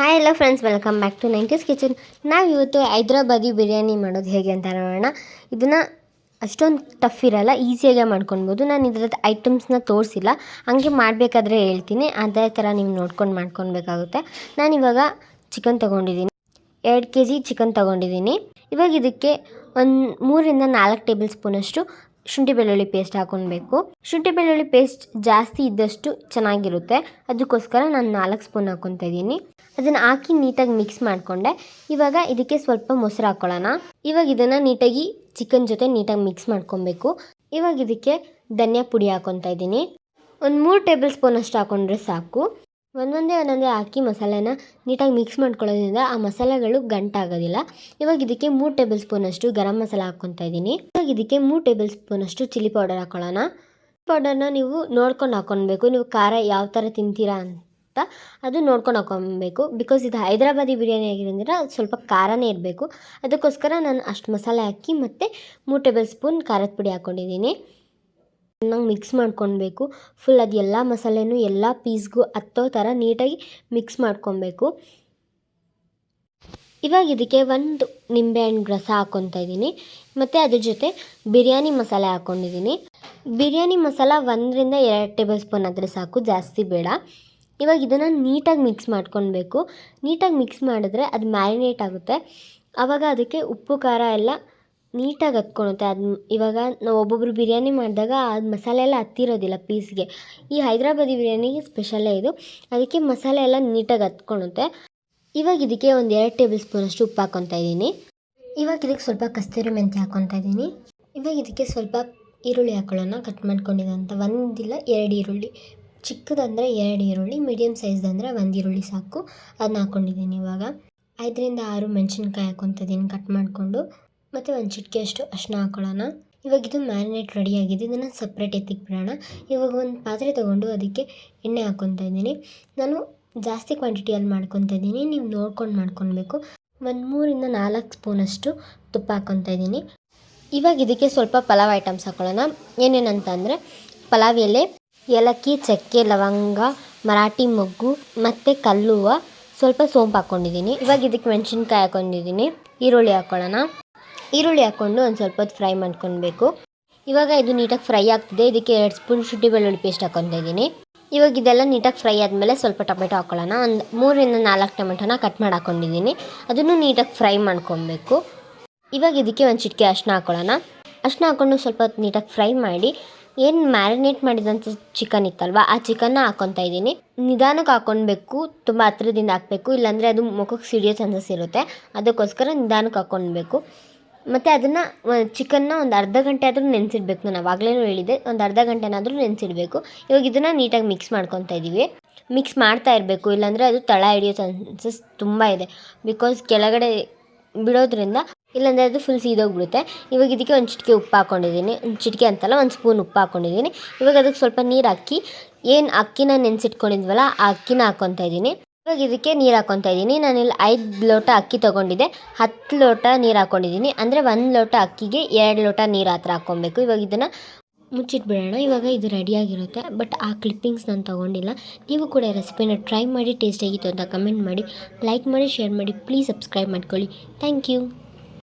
Hi ಎಲ್ಲ friends welcome back to nineties kitchen ನಾವು ಇವತ್ತು ಹೈದ್ರಾಬಾದಿ ಬಿರಿಯಾನಿ ಮಾಡೋದು ಹೇಗೆ ಅಂತ ನೋಡೋಣ. ಇದನ್ನು ಅಷ್ಟೊಂದು ಟಫ್ ಇರಲ್ಲ ಈಸಿಯಾಗೆ ಮಾಡ್ಕೊಳ್ಬೋದು ನಾನು ಇದ್ರದ್ದು ಐಟಮ್ಸ್ನ ತೋರಿಸಿಲ್ಲ. ಹಂಗೆ ಮಾಡಬೇಕಾದ್ರೆ ಹೇಳ್ತೀನಿ. ಅದೇ ಥರ ನೀವು ನೋಡ್ಕೊಂಡು ಮಾಡ್ಕೊಳ್ಬೇಕಾಗುತ್ತೆ ನಾನಿವಾಗ ಚಿಕನ್ ತೊಗೊಂಡಿದ್ದೀನಿ ಎರಡು ಕೆ ಜಿ ಚಿಕನ್ ತೊಗೊಂಡಿದ್ದೀನಿ. ಇವಾಗ ಇದಕ್ಕೆ ಒಂದು ಮೂರರಿಂದ ನಾಲ್ಕು ಟೇಬಲ್ ಸ್ಪೂನಷ್ಟು ಶುಂಠಿ ಬೆಳ್ಳುಳ್ಳಿ ಪೇಸ್ಟ್ ಹಾಕೊಳ್ಬೇಕು ಶುಂಠಿ ಬೆಳ್ಳುಳ್ಳಿ ಪೇಸ್ಟ್ ಜಾಸ್ತಿ ಇದ್ದಷ್ಟು ಚೆನ್ನಾಗಿರುತ್ತೆ. ಅದಕ್ಕೋಸ್ಕರ ನಾನು ನಾಲ್ಕು ಸ್ಪೂನ್ ಹಾಕ್ಕೊತಾ ಇದ್ದೀನಿ. ಅದನ್ನು ಹಾಕಿ ನೀಟಾಗಿ ಮಿಕ್ಸ್ ಮಾಡಿಕೊಂಡೆ. ಇವಾಗ ಇದಕ್ಕೆ ಸ್ವಲ್ಪ ಮೊಸರು ಹಾಕ್ಕೊಳ್ಳೋಣ ಇವಾಗ ಇದನ್ನು ನೀಟಾಗಿ ಚಿಕನ್ ಜೊತೆ ನೀಟಾಗಿ ಮಿಕ್ಸ್ ಮಾಡ್ಕೊಬೇಕು ಇವಾಗ ಇದಕ್ಕೆ ಧನಿಯಾ ಪುಡಿ ಹಾಕ್ಕೊತಾ ಇದ್ದೀನಿ. ಒಂದು ಮೂರು ಟೇಬಲ್ ಸ್ಪೂನ್ ಅಷ್ಟು ಹಾಕೊಂಡ್ರೆ ಸಾಕು. ಒಂದೊಂದೇ ಒಂದೊಂದೇ ಹಾಕಿ ಮಸಾಲೆನ ನೀಟಾಗಿ ಮಿಕ್ಸ್ ಮಾಡ್ಕೊಳ್ಳೋದ್ರಿಂದ ಆ ಮಸಾಲೆಗಳು ಗಂಟಾಗೋದಿಲ್ಲ. ಇವಾಗ ಇದಕ್ಕೆ ಮೂರು ಟೇಬಲ್ ಸ್ಪೂನಷ್ಟು ಗರಂ ಮಸಾಲ ಹಾಕ್ಕೊತಾ ಇದ್ದೀನಿ. ಇವಾಗ ಇದಕ್ಕೆ ಮೂರು ಟೇಬಲ್ ಸ್ಪೂನಷ್ಟು ಚಿಲ್ಲಿ ಪೌಡರ್ ಹಾಕೊಳ್ಳೋಣ. ಪೌಡರ್ನ ನೀವು ನೋಡ್ಕೊಂಡು ಹಾಕ್ಕೊಳ್ಬೇಕು ನೀವು ಖಾರ ಯಾವ ಥರ ತಿಂತೀರಾ ಅಂತ ಅದು ನೋಡ್ಕೊಂಡು ಹಾಕ್ಕೊಬೇಕು. ಬಿಕಾಸ್ ಇದು ಹೈದರಾಬಾದಿ ಬಿರಿಯಾನಿ ಆಗಿರೋದ್ರಿಂದ ಸ್ವಲ್ಪ ಖಾರನೇ ಇರಬೇಕು. ಅದಕ್ಕೋಸ್ಕರ ನಾನು ಅಷ್ಟು ಮಸಾಲೆ ಹಾಕಿ ಮತ್ತು ಮೂರು ಟೇಬಲ್ ಸ್ಪೂನ್ ಖಾರದ ಪುಡಿ ಹಾಕ್ಕೊಂಡಿದ್ದೀನಿ. ಚೆನ್ನಾಗಿ ಮಿಕ್ಸ್ ಮಾಡ್ಕೊಳ್ಬೇಕು ಫುಲ್ ಅದು ಎಲ್ಲ ಮಸಾಲೆನೂ ಎಲ್ಲ ಪೀಸ್ಗೂ ಹತ್ತೋ ಥರ ನೀಟಾಗಿ ಮಿಕ್ಸ್ ಮಾಡ್ಕೊಬೇಕು ಇವಾಗ ಇದಕ್ಕೆ ಒಂದು ನಿಂಬೆಹಣ್ಣು ರಸ ಹಾಕ್ಕೊತಾ ಇದ್ದೀನಿ. ಮತ್ತು ಅದ್ರ ಜೊತೆ ಬಿರಿಯಾನಿ ಮಸಾಲೆ ಹಾಕ್ಕೊಂಡಿದ್ದೀನಿ ಬಿರಿಯಾನಿ ಮಸಾಲ ಒಂದರಿಂದ ಎರಡು ಟೇಬಲ್ ಸ್ಪೂನ್ ಆದರೆ ಸಾಕು, ಜಾಸ್ತಿ ಬೇಡ. ಇವಾಗ ಇದನ್ನು ನೀಟಾಗಿ ಮಿಕ್ಸ್ ಮಾಡ್ಕೊಳ್ಬೇಕು ನೀಟಾಗಿ ಮಿಕ್ಸ್ ಮಾಡಿದ್ರೆ ಅದು ಮ್ಯಾರಿನೇಟ್ ಆಗುತ್ತೆ. ಆವಾಗ ಅದಕ್ಕೆ ಉಪ್ಪು, ಖಾರ ಎಲ್ಲ ನೀಟಾಗಿ ಹತ್ಕೊಳುತ್ತೆ. ಅದು ಇವಾಗ ನಾವು ಒಬ್ಬೊಬ್ಬರು ಬಿರಿಯಾನಿ ಮಾಡಿದಾಗ ಅದು ಮಸಾಲೆ ಎಲ್ಲ ಹತ್ತಿರೋದಿಲ್ಲ ಪೀಸ್ಗೆ. ಈ ಹೈದ್ರಾಬಾದಿ ಬಿರಿಯಾನಿಗೆ ಸ್ಪೆಷಲ್ಲೇ ಇದು. ಅದಕ್ಕೆ ಮಸಾಲೆ ಎಲ್ಲ ನೀಟಾಗಿ ಹತ್ಕೊಳುತ್ತೆ. ಇವಾಗ ಇದಕ್ಕೆ ಒಂದು ಎರಡು ಟೇಬಲ್ ಸ್ಪೂನಷ್ಟು ಉಪ್ಪು ಹಾಕೊತಾ ಇದ್ದೀನಿ. ಇವಾಗ ಇದಕ್ಕೆ ಸ್ವಲ್ಪ ಕಸ್ತೂರಿ ಮೆಂತ್ಯ ಹಾಕೊತಾ ಇದ್ದೀನಿ. ಇವಾಗ ಇದಕ್ಕೆ ಸ್ವಲ್ಪ ಈರುಳ್ಳಿ ಹಾಕೊಳ್ಳೋಣ. ಕಟ್ ಮಾಡ್ಕೊಂಡಿದ್ದಂಥ ಒಂದಿಲ್ಲ, ಎರಡು ಈರುಳ್ಳಿ. ಚಿಕ್ಕದಂದರೆ ಎರಡು ಈರುಳ್ಳಿ ಮೀಡಿಯಮ್ ಸೈಜ್ದಂದರೆ ಒಂದು ಈರುಳ್ಳಿ ಸಾಕು. ಅದನ್ನ ಹಾಕ್ಕೊಂಡಿದ್ದೀನಿ ಇವಾಗ. ಐದರಿಂದ ಆರು ಮೆಣಸಿನ್ಕಾಯಿ ಹಾಕೊತಿದ್ದೀನಿ ಕಟ್ ಮಾಡಿಕೊಂಡು. ಮತ್ತು ಒಂದು ಚಿಟಿಕೆಯಷ್ಟು ಅರಿಶಿನ ಹಾಕ್ಕೊಳ್ಳೋಣ ಇವಾಗ ಇದು ಮ್ಯಾರಿನೇಟ್ ರೆಡಿಯಾಗಿದೆ ಇದನ್ನು ಸಪ್ರೇಟ್ ಎತ್ತಿಗೆ ಬಿಡೋಣ. ಇವಾಗ ಒಂದು ಪಾತ್ರೆ ತೊಗೊಂಡು ಅದಕ್ಕೆ ಎಣ್ಣೆ ಹಾಕ್ಕೊತಾ ಇದ್ದೀನಿ. ನಾನು ಜಾಸ್ತಿ ಕ್ವಾಂಟಿಟಿಯಲ್ಲಿ ಮಾಡ್ಕೊತಾ ಇದ್ದೀನಿ. ನೀವು ನೋಡ್ಕೊಂಡು ಮಾಡ್ಕೊಳ್ಬೇಕು. ಒಂದು ಮೂರಿಂದ ನಾಲ್ಕು ಸ್ಪೂನಷ್ಟು ತುಪ್ಪ ಹಾಕ್ಕೊತಾ ಇದ್ದೀನಿ. ಇವಾಗ ಇದಕ್ಕೆ ಸ್ವಲ್ಪ ಪಲಾವ್ ಐಟಮ್ಸ್ ಹಾಕ್ಕೊಳ್ಳೋಣ ಏನೇನಂತ ಅಂದರೆ ಪಲಾವ್ ಎಲೆ, ಏಲಕ್ಕಿ, ಚಕ್ಕೆ, ಲವಂಗ, ಮರಾಠಿ ಮೊಗ್ಗು ಮತ್ತು ಕಲ್ಲುವ ಸ್ವಲ್ಪ ಸೋಂಪು ಹಾಕ್ಕೊಂಡಿದ್ದೀನಿ ಇವಾಗ ಇದಕ್ಕೆ ಮೆಣಸಿನ್ಕಾಯಿ ಹಾಕ್ಕೊಂಡಿದ್ದೀನಿ ಈರುಳ್ಳಿ ಹಾಕ್ಕೊಳ್ಳೋಣ ಈರುಳ್ಳಿ ಹಾಕ್ಕೊಂಡು ಒಂದು ಸ್ವಲ್ಪ ಹೊತ್ತು ಫ್ರೈ ಮಾಡ್ಕೊಳ್ಬೇಕು. ಇವಾಗ ಇದು ನೀಟಾಗಿ ಫ್ರೈ ಆಗ್ತಿದೆ. ಇದಕ್ಕೆ ಎರಡು ಸ್ಪೂನ್ ಶುಂಠಿ ಬೆಳ್ಳುಳ್ಳಿ ಪೇಸ್ಟ್ ಹಾಕ್ಕೊತಾ ಇದ್ದೀನಿ. ಇವಾಗ ಇದೆಲ್ಲ ನೀಟಾಗಿ ಫ್ರೈ ಆದಮೇಲೆ ಸ್ವಲ್ಪ ಟೊಮೆಟೊ ಹಾಕ್ಕೊಳ್ಳೋಣ ಒಂದು ಮೂರರಿಂದ ನಾಲ್ಕು ಟೊಮೆಟೊನ ಕಟ್ ಮಾಡಿ ಹಾಕ್ಕೊಂಡಿದ್ದೀನಿ. ಅದನ್ನು ನೀಟಾಗಿ ಫ್ರೈ ಮಾಡ್ಕೊಬೇಕು ಇವಾಗ ಇದಕ್ಕೆ ಒಂದು ಚಿಟಿಕೆ ಅಷ್ಟನ್ನ ಹಾಕ್ಕೊಳ್ಳೋಣ ಅಷ್ಟನ್ನ ಹಾಕ್ಕೊಂಡು ಸ್ವಲ್ಪ ಹೊತ್ತು ನೀಟಾಗಿ ಫ್ರೈ ಮಾಡಿ, ಏನು ಮ್ಯಾರಿನೇಟ್ ಮಾಡಿದಂಥ ಚಿಕನ್ ಇತ್ತಲ್ವ, ಆ ಚಿಕನ್ನ ಹಾಕ್ಕೊತಾ ಇದ್ದೀನಿ. ನಿಧಾನಕ್ಕೆ ಹಾಕ್ಕೊಳ್ಬೇಕು. ತುಂಬ ಹತ್ರದಿಂದ ಹಾಕಬೇಕು. ಇಲ್ಲಾಂದರೆ ಅದು ಮುಖಕ್ಕೆ ಸಿಡಿಯೋ ಚಾನ್ಸಸ್ ಇರುತ್ತೆ. ಅದಕ್ಕೋಸ್ಕರ ನಿಧಾನಕ್ಕೆ ಹಾಕ್ಕೊಳ್ಬೇಕು. ಮತ್ತು ಅದನ್ನು ಚಿಕನ್ನ ಒಂದು ಅರ್ಧ ಗಂಟೆ ಆದರೂ ನೆನೆಸಿಡ್ಬೇಕು ನಾನು ಆವಾಗಲೇ ಹೇಳಿದೆ ಒಂದು ಅರ್ಧ ಗಂಟೆನಾದರೂ ನೆನೆಸಿಡ್ಬೇಕು. ಇವಾಗ ಇದನ್ನು ನೀಟಾಗಿ ಮಿಕ್ಸ್ ಮಾಡ್ಕೊತಾ ಇದ್ದೀವಿ ಮಿಕ್ಸ್ ಮಾಡ್ತಾ ಇರಬೇಕು, ಇಲ್ಲಾಂದರೆ ಅದು ತಳ ಹಿಡಿಯೋ ಚಾನ್ಸಸ್ ತುಂಬ ಇದೆ. ಬಿಕಾಸ್ ಕೆಳಗಡೆ ಬಿಡೋದ್ರಿಂದ ಇಲ್ಲಾಂದರೆ ಅದು ಫುಲ್ ಸೀದೋಗ್ಬಿಡುತ್ತೆ. ಇವಾಗ ಇದಕ್ಕೆ ಒಂದು ಚಿಟಿಕೆ ಉಪ್ಪು ಹಾಕ್ಕೊಂಡಿದ್ದೀನಿ ಒಂದು ಚಿಟಿಕೆ ಅಂತಲ್ಲ, ಒಂದು ಸ್ಪೂನ್ ಉಪ್ಪು ಹಾಕ್ಕೊಂಡಿದ್ದೀನಿ ಇವಾಗ ಅದಕ್ಕೆ ಸ್ವಲ್ಪ ನೀರು ಹಾಕಿ, ಏನು ಅಕ್ಕಿನ ನೆನೆಸಿಟ್ಕೊಂಡಿದ್ವಲ್ಲ, ಆ ಅಕ್ಕಿನ ಹಾಕ್ಕೊತಾ ಇದ್ದೀನಿ ಇವಾಗ ಇದಕ್ಕೆ ನೀರು ಹಾಕ್ಕೊತಾ ಇದ್ದೀನಿ ನಾನಿಲ್ಲಿ ಐದು ಲೋಟ ಅಕ್ಕಿ ತೊಗೊಂಡಿದ್ದೆ. ಹತ್ತು ಲೋಟ ನೀರು ಹಾಕ್ಕೊಂಡಿದ್ದೀನಿ ಅಂದರೆ ಒಂದು ಲೋಟ ಅಕ್ಕಿಗೆ ಎರಡು ಲೋಟ ನೀರು ಹತ್ರ ಇವಾಗ ಇದನ್ನು ಮುಚ್ಚಿಟ್ಬಿಡೋಣ. ಇವಾಗ ಇದು ರೆಡಿಯಾಗಿರುತ್ತೆ ಬಟ್ ಆ ಕ್ಲಿಪ್ಪಿಂಗ್ಸ್ ನಾನು ತೊಗೊಂಡಿಲ್ಲ. ನೀವು ಕೂಡ ರೆಸಿಪಿನ ಟ್ರೈ ಮಾಡಿ ಟೇಸ್ಟ್ ಆಗಿತ್ತು ಅಂತ ಕಮೆಂಟ್ ಮಾಡಿ ಲೈಕ್ ಮಾಡಿ ಶೇರ್ ಮಾಡಿ ಪ್ಲೀಸ್ ಸಬ್ಸ್ಕ್ರೈಬ್ ಮಾಡ್ಕೊಳ್ಳಿ. Thank you